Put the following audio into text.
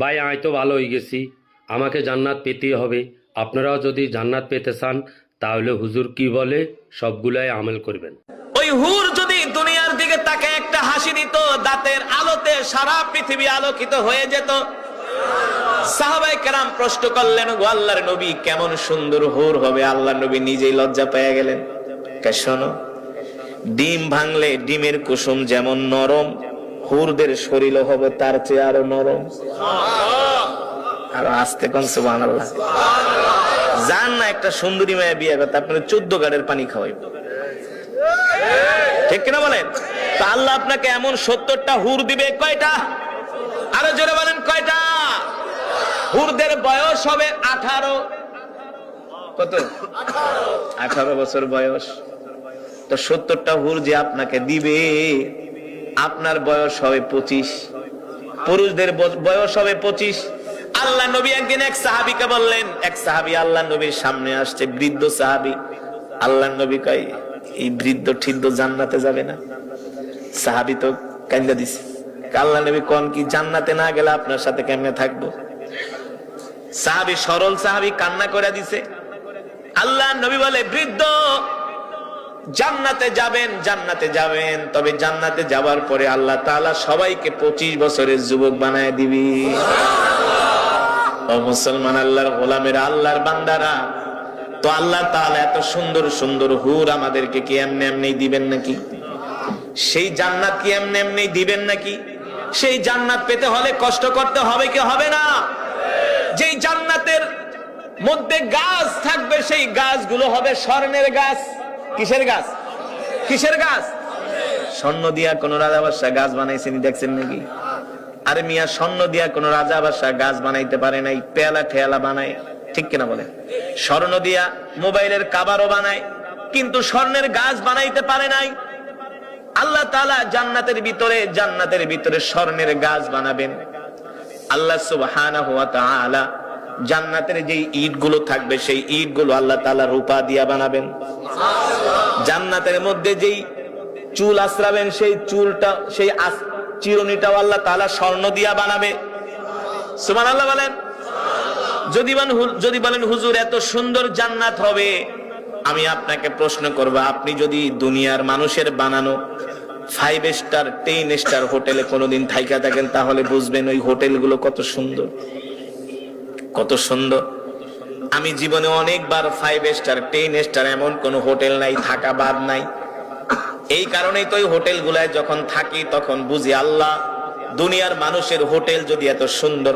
ভাই, আমি তো ভালো হয়ে গেছি। আমাকে জান্নাত পেতেই হবে। আপনারাও যদি জান্নাত পেতে চান, তাহলে হুজুর কি বলে? সবগুলাই আমল করবেন। ওই হুর যদি দুনিয়ার দিকে তাকে একটা হাসি দিত, দাঁতের আলোতে সারা পৃথিবী আলোকিত হয়ে যেত। সাহাবাই কেরাম প্রশ্ন করলেন, গো আল্লাহর নবী, কেমন সুন্দর হুর হবে। আল্লাহ নবী নিজেই লজ্জা পেয়ে গেলেন। শোনো, ডিম ভাঙলে ডিমের কুসুম যেমন নরম হুরদের শরীরও হবে, তার চেয়ে আরও নরম। আর আস্তে কোন সুবাহ যান না, একটা সুন্দরী মেয়ে বিয়ে করতে আপনার চোদ্দ গাড়ের পানি খাওয়াইব ঠিক কিনা বলেন? তা আল্লাহ আপনাকে এমন সত্তরটা হুর দিবে, কয়টা? আরও জোরে বলেন, কয়টা? হুরদের বয়স হবে আঠারো। কত? আঠারো বছর বয়স। তো সত্তরটা হুর যে আপনাকে দিবে আপনার বয়স হবে পঁচিশ। পুরুষদের বয়স হবে পঁচিশ। আল্লাহ নবী একদিন এক সাহাবিকে বললেন, এক সাহাবি আল্লাহ নবীর সামনে আসছে, বৃদ্ধ সাহাবি। আল্লাহ নবী কয়, এই বৃদ্ধ ঠিদ্ধ জান্নাতে যাবে না? সাহাবি তো কান্দা দিছে। আল্লাহ নবী কন কি, জান্নাতে না গেলে আপনার সাথে কেমনে থাকব? সাহাবি সরল সাহাবি কান্না করে দিছে। আল্লাহ নবী বলে, বৃদ্ধ জান্নাতে যাবেন জান্নাতে যাবেন। তবে জান্নাতে যাওয়ার পরে আল্লাহ তাআলা সবাইকে পঁচিশ বছরের যুবক বানায় দিবি। ও মুসলমান আল্লাহর গোলামের, আল্লাহর বান্দারা। তো আল্লাহ তাআলা এত সুন্দর সুন্দর হুর আমাদেরকে কি এমনি এমনি দিবেন নাকি? সেই জান্নাত কি এমনি এমনি দিবেন নাকি? সেই জান্নাত পেতে হলে কষ্ট করতে হবে কি হবে না? যেই জান্নাতের মধ্যে গাছ থাকবে, সেই গাছগুলো হবে স্বর্ণের গাছ। কিসের গাছ? কিসের গাছ? স্বর্ণ দিয়া কোন রাজা বাদশাহ গাছ বানাইছেন, দেখছেন নাকি? আরে মিয়া, স্বর্ণ দিয়া কোন রাজা বাদশাহ গাছ বানাইতে পারে নাই, পেয়ালা ঠেয়ালা বানায়, ঠিক কিনা বলে স্বর্ণ দিয়া মোবাইলের কাবারও বানায়, কিন্তু স্বর্ণের গাছ বানাইতে পারে নাই। আল্লাহ তাআলা জান্নাতের ভিতরে জান্নাতের ভিতরে স্বর্ণের গাছ বানাবেন। আল্লাহ তাআলা জান্নাতের যে ইটগুলো থাকবে, সেই ইটগুলো আল্লাহ তালা রূপা দিয়া বানাবেন। জান্নাতের মধ্যে যেই চুল আশ্রাবেন সেই চুলটা, সেই চিরুনিটাও আল্লাহ তাআলা স্বর্ণ দিয়া বানাবে। সুমান আল্লাহ বলেন যদি যদি বলেন, হুজুর, এত সুন্দর জান্নাত হবে। আমি আপনাকে প্রশ্ন করব, আপনি যদি দুনিয়ার মানুষের বানানো ফাইভ স্টার টেন স্টার হোটেলে কোনোদিন থাইকা থাকেন, তাহলে বুঝবেন ওই হোটেলগুলো কত সুন্দর। কত সুন্দর। আমি জীবনে অনেকবার ফাইভ স্টার টেন স্টার এমন কোন হোটেল নাই, থাকা বাদ নাই। এই কারণেই তো ওই হোটেল গুলায় যখন থাকি তখন বুঝি, আল্লাহ, দুনিয়ার মানুষের হোটেল যদি এত সুন্দর